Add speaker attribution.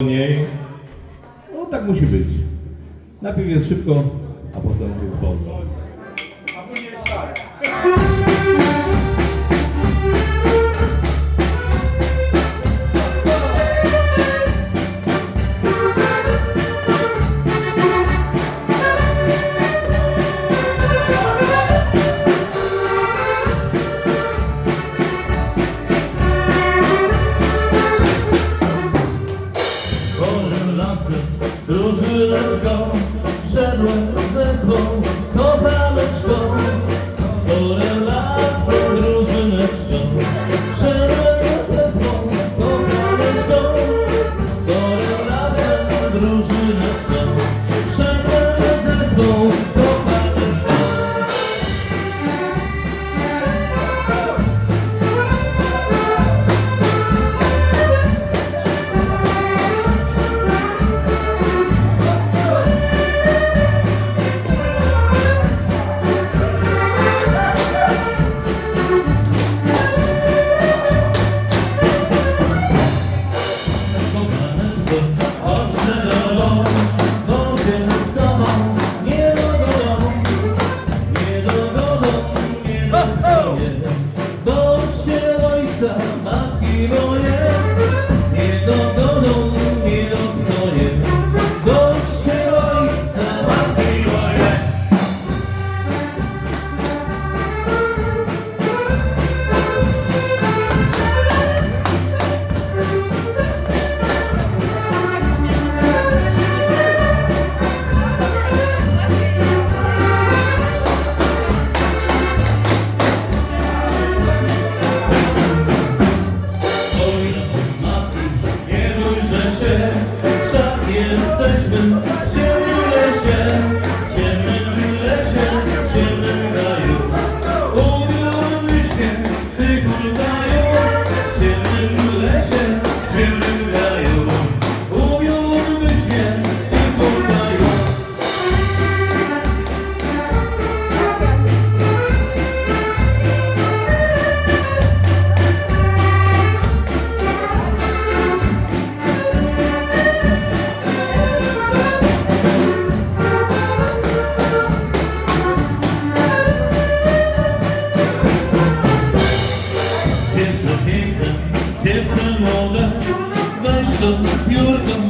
Speaker 1: do niej. No tak musi być. Najpierw jest szybko, a potem jest wolno.
Speaker 2: Różyczką szedłem ze swą kochaneczką Porę lat Thank you. Sorgam